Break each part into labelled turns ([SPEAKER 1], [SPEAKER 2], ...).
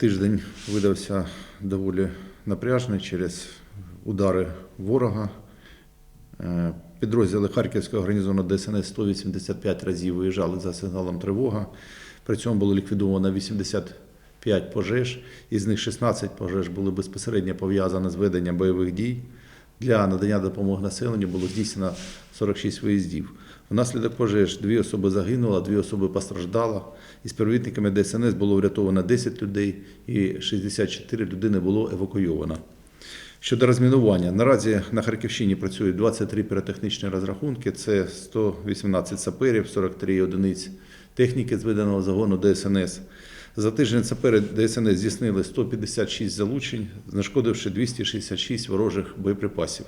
[SPEAKER 1] Тиждень видався доволі напряжний через удари ворога. Е, Підрозділи Харківського гарнізону ДСНС 185 разів виїжджали за сигналом тривога. При цьому було ліквідовано 85 пожеж, із них 16 пожеж були безпосередньо пов'язані з веденням бойових дій. Для надання допомоги населенню було здійснено 46 виїздів. Внаслідок пожеж дві особи загинуло, дві особи постраждало. Із співробітниками ДСНС було врятовано 10 людей і 64 людини було евакуйовано. Щодо розмінування, наразі на Харківщині працюють 23 піротехнічні розрахунки. Це 118 саперів, 43 одиниць техніки з виданого загону ДСНС. За тиждень сапери ДСНС здійснили 156 залучень, знешкодивши 266 ворожих боєприпасів.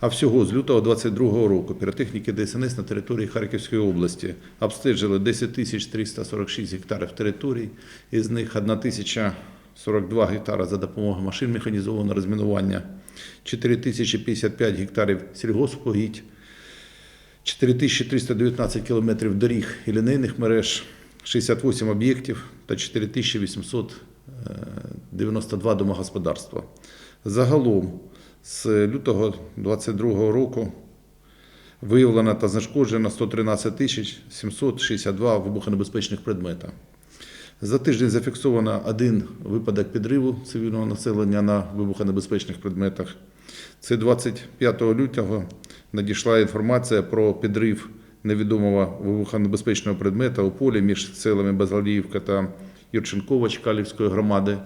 [SPEAKER 1] А всього з лютого 2022 року піротехніки ДСНС на території Харківської області обстежили 10 тисяч 346 гектарів територій, із них 1 тисяча 42 гектара за допомогою машин механізованого розмінування, 4 тисячі 55 гектарів сільгоспогідь, 4319 кілометрів доріг і лінейних мереж, 68 об'єктів та 4892 домогосподарства. Загалом з лютого 2022 року виявлено та знешкоджено 113 тисяч 762 вибухонебезпечних предмета. За тиждень зафіксовано один випадок підриву цивільного населення на вибухонебезпечних предметах. Це 25 лютого надійшла інформація про підрив невідомого вибухонебезпечного предмета у полі між селами Базаліївка та Юрченкова Чкалівської громади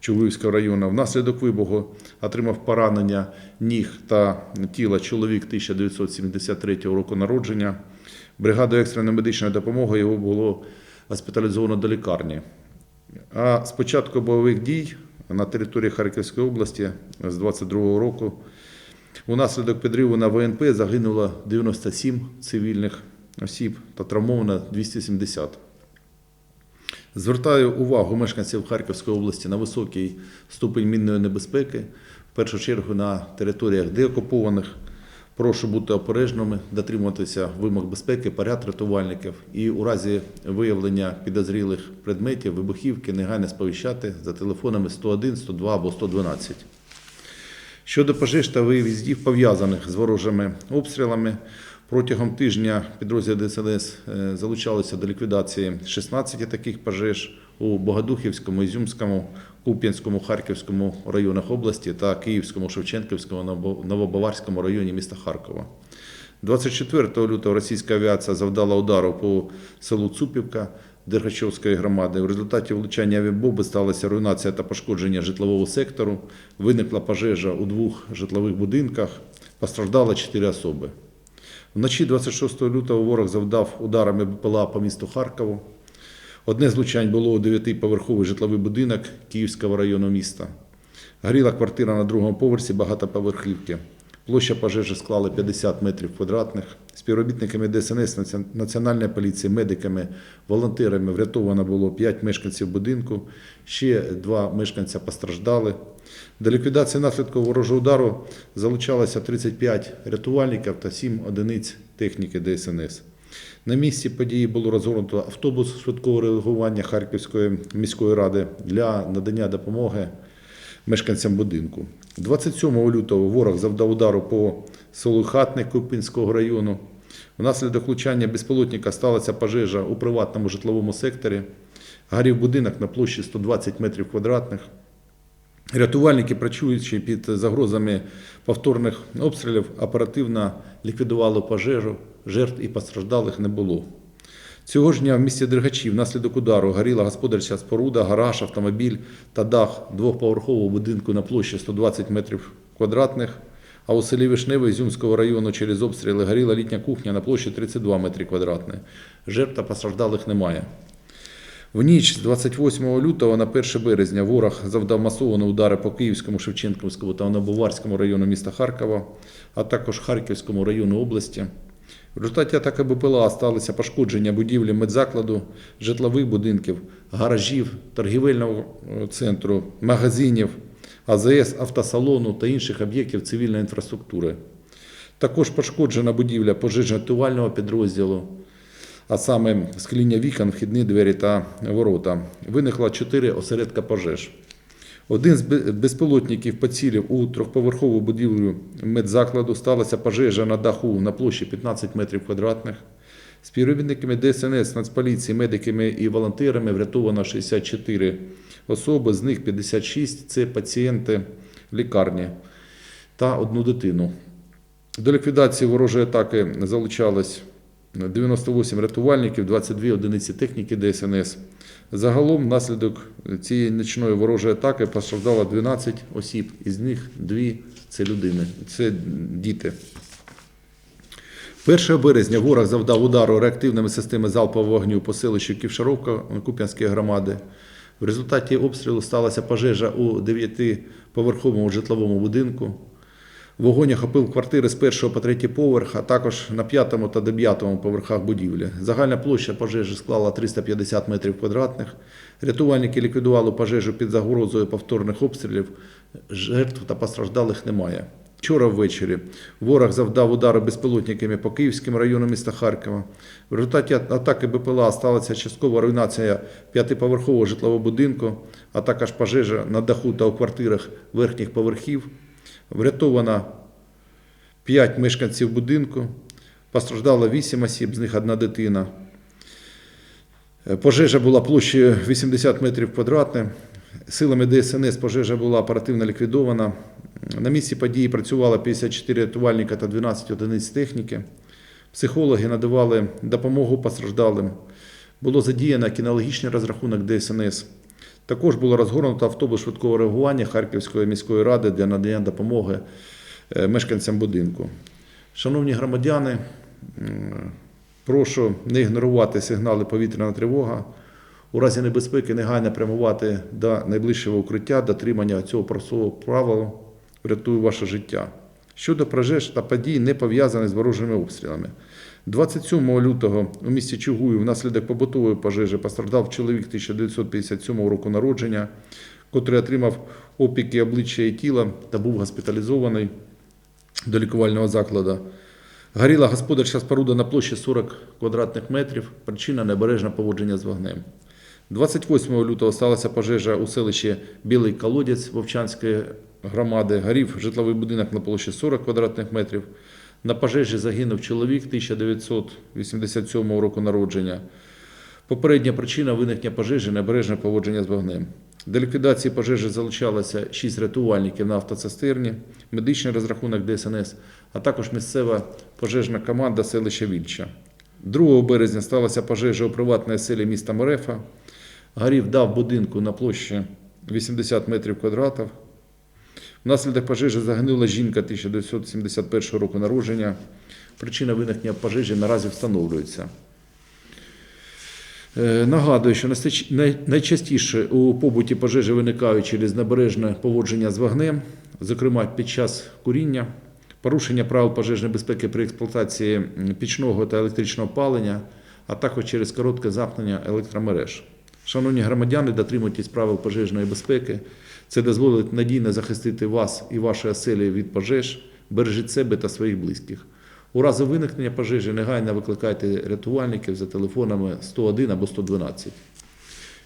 [SPEAKER 1] Чугуївського району. Внаслідок вибуху отримав поранення ніг та тіла чоловік 1973 року народження. Бригадою екстреної медичної допомоги його було госпіталізовано до лікарні. А з початку бойових дій на території Харківської області з 22 року унаслідок підриву на ВНП загинуло 97 цивільних осіб та травмовано 270. Звертаю увагу мешканців Харківської області на високий ступень мінної небезпеки, в першу чергу на територіях деокупованих. Прошу бути обережними, дотримуватися вимог безпеки, поряд рятувальників і у разі виявлення підозрілих предметів, вибухівки негайно сповіщати за телефонами 101, 102 або 112. Щодо пожеж та виїздів, пов'язаних з ворожими обстрілами, протягом тижня підрозділи ДСНС е, залучалися до ліквідації 16 таких пожеж у Богодухівському, Ізюмському, Куп'янському, Харківському районах області та Київському, Шевченківському, Ново- Новобаварському районі міста Харкова. 24 лютого російська авіація завдала удару по селу Цупівка Дергачовської громади. В результаті влучання авіабомби сталася руйнація та пошкодження житлового сектору. Виникла пожежа у двох житлових будинках. Постраждало 4 особи. Вночі 26 лютого ворог завдав ударами БПЛА по місту Харкову. Одне з влучань було у дев'ятиповерховий житловий будинок Київського району міста. Горіла квартира на другому поверсі багатоповерхівки. Площа пожежі склала 50 метрів квадратних. Співробітниками ДСНС, Національної поліції, медиками, волонтерами врятовано було 5 мешканців будинку, ще два мешканця постраждали. До ліквідації наслідків ворожого удару залучалося 35 рятувальників та 7 одиниць техніки ДСНС. На місці події було розгорнуто автобус швидкого реагування Харківської міської ради для надання допомоги мешканцям будинку. 27 лютого ворог завдав удару по селу Хатне Купінського району. Внаслідок влучання безпілотника сталася пожежа у приватному житловому секторі. Горів будинок на площі 120 метрів квадратних. Рятувальники, працюючи під загрозами повторних обстрілів, оперативно ліквідували пожежу, жертв і постраждалих не було. Цього ж дня в місті Дергачі внаслідок удару горіла господарча споруда, гараж, автомобіль та дах двохповерхового будинку на площі 120 метрів квадратних. А у селі Вишневе Ізюмського району через обстріли горіла літня кухня на площі 32 метри квадратні. Жертв та постраждалих немає. В ніч з 28 лютого на 1 березня ворог завдав масовані удари по Київському, Шевченківському та Новобаварському району міста Харкова, а також Харківському району області. В результаті атаки БПЛА сталися пошкодження будівлі медзакладу, житлових будинків, гаражів, торгівельного е, центру, магазинів, АЗС, автосалону та інших об'єктів цивільної інфраструктури. Також пошкоджена будівля пожежно-рятувального підрозділу, а саме скління вікон, вхідні двері та ворота. Виникло чотири осередка пожеж. Один з безпілотників поцілив у трьохповерхову будівлю медзакладу. Сталася пожежа на даху на площі 15 метрів квадратних. Співробітниками ДСНС, Нацполіції, медиками і волонтерами врятовано 64 особи, з них 56 – це пацієнти лікарні та одну дитину. До ліквідації ворожої атаки залучалось 98 рятувальників, 22 одиниці техніки ДСНС. Загалом, внаслідок цієї нічної ворожої атаки постраждало 12 осіб, із них дві це людини, це діти. 1 березня ворог завдав удару реактивними системами залпового вогню по селищу Ківшаровка Куп'янської громади. В результаті обстрілу сталася пожежа у 9-поверховому житловому будинку. Вогонь охопив квартири з першого по третій поверх, а також на п'ятому та дев'ятому поверхах будівлі. Загальна площа пожежі склала 350 метрів квадратних. Рятувальники ліквідували пожежу під загрозою повторних обстрілів. Жертв та постраждалих немає. Вчора ввечері ворог завдав удару безпілотниками по Київському району міста Харкова. В результаті атаки БПЛА сталася часткова руйнація п'ятиповерхового житлового будинку, а також пожежа на даху та у квартирах верхніх поверхів. Врятовано 5 мешканців будинку, постраждало 8 осіб, з них одна дитина. Е, Пожежа була площею 80 метрів квадратних. Силами ДСНС пожежа була оперативно ліквідована. На місці події працювало 54 рятувальника та 12 одиниць техніки. Психологи надавали допомогу постраждалим. Було задіяно кінологічний розрахунок ДСНС. Також було розгорнуто автобус швидкого реагування Харківської міської ради для надання допомоги е, мешканцям будинку. Шановні громадяни, прошу не ігнорувати сигнали повітряна тривога. У разі небезпеки негайно прямувати до найближчого укриття, дотримання цього простого правила врятує ваше життя. Щодо пожеж та подій, не пов'язаних з ворожими обстрілами. 27 лютого у місті Чугую внаслідок побутової пожежі постраждав чоловік 1957 року народження, котрий отримав опіки обличчя і тіла та був госпіталізований до лікувального закладу. Горіла господарча споруда на площі 40 квадратних метрів. Причина небережне поводження з вогнем. 28 лютого сталася пожежа у селищі Білий Колодязь Вовчанської громади. Горів житловий будинок на площі 40 квадратних метрів. На пожежі загинув чоловік 1987 року народження. Попередня причина виникнення пожежі небережне поводження з вогнем. До ліквідації пожежі залучалося 6 рятувальників на автоцистерні, медичний розрахунок ДСНС, а також місцева пожежна команда селища Вільча. 2 березня сталася пожежа у приватній селі міста Морефа. Горів дав будинку на площі 80 метрів квадратів. Внаслідок пожежі загинула жінка 1971 року народження. Причина виникнення пожежі наразі встановлюється. Е, Нагадую, що найчастіше у побуті пожежі виникають через небережне поводження з вогнем, зокрема під час куріння, порушення правил пожежної безпеки при експлуатації пічного та електричного палення, а також через коротке замкнення електромереж. Шановні громадяни, дотримуйтесь правил пожежної безпеки. Це дозволить надійно захистити вас і ваші оселі від пожеж, бережіть себе та своїх близьких. У разі виникнення пожежі негайно викликайте рятувальників за телефонами 101 або 112.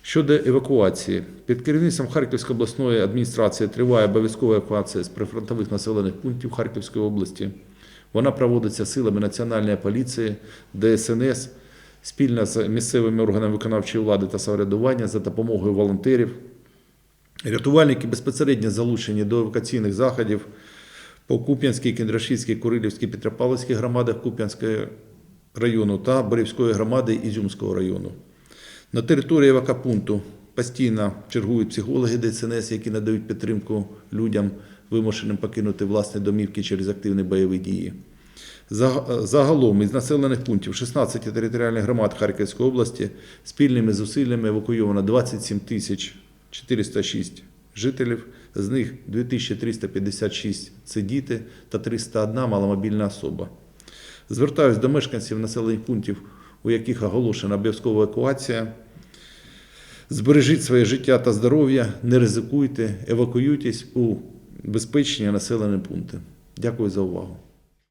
[SPEAKER 1] Щодо евакуації, під керівництвом Харківської обласної адміністрації триває обов'язкова евакуація з прифронтових населених пунктів Харківської області. Вона проводиться силами Національної поліції, ДСНС спільно з місцевими органами виконавчої влади та самоврядування за допомогою волонтерів. Рятувальники безпосередньо залучені до евакуаційних заходів по Куп'янській, Кіндрашівській, Курилівській, Петропавловській громадах Куп'янського району та Борівської громади Ізюмського району. На території евакопункту постійно чергують психологи ДСНС, які надають підтримку людям, вимушеним покинути власні домівки через активні бойові дії. За- Загалом із населених пунктів 16 територіальних громад Харківської області спільними зусиллями евакуйовано 27 тисяч 406 жителів, з них 2356 – це діти та 301 – маломобільна особа. Звертаюсь до мешканців населених пунктів, у яких оголошена обов'язкова евакуація. Збережіть своє життя та здоров'я, не ризикуйте, евакуюйтесь у безпечні населені пункти. Дякую за увагу.